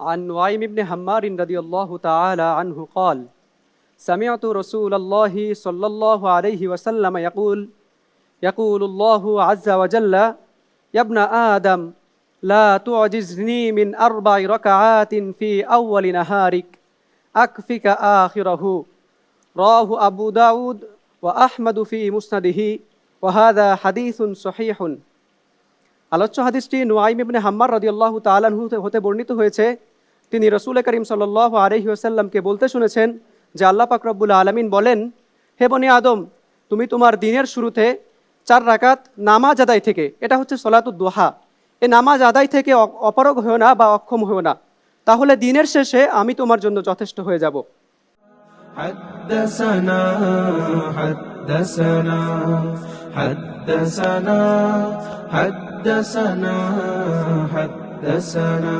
عن نعيم بن حمار رضي الله تعالى عنه قال سمعت رسول الله صلى الله عليه وسلم يقول يقول الله عز وجل يا ابن آدم لا تعجزني من أربع ركعات في أول نهارك أكفك آخره راه أبو داود وأحمد في مسنده وهذا حديث صحيح আলোচ্য হাদিসটি নুয়াইম ইবনে হাম্মার রাদিয়াল্লাহু তাআলাহু হতে বর্ণিত হয়েছে তিনি রসুল করিম সাল্লাল্লাহু আলাইহি ওয়াসাল্লামকে বলতে শুনেছেন যে আল্লাহ পাক রব্বুল আলামিন বলেন হে বনি আদম তুমি তোমার দিনের শুরুতে চার রাকাত নামাজ আদায় থেকে এটা হচ্ছে সলাতুদ দোহা এই নামাজ আদায় থেকে অ- অপারগ হয়েও না বা অক্ষম হয়েও না তাহলে দিনের শেষে আমি তোমার জন্য যথেষ্ট হয়ে যাব حدثنا حدثنا حدثنا حدثنا حدثنا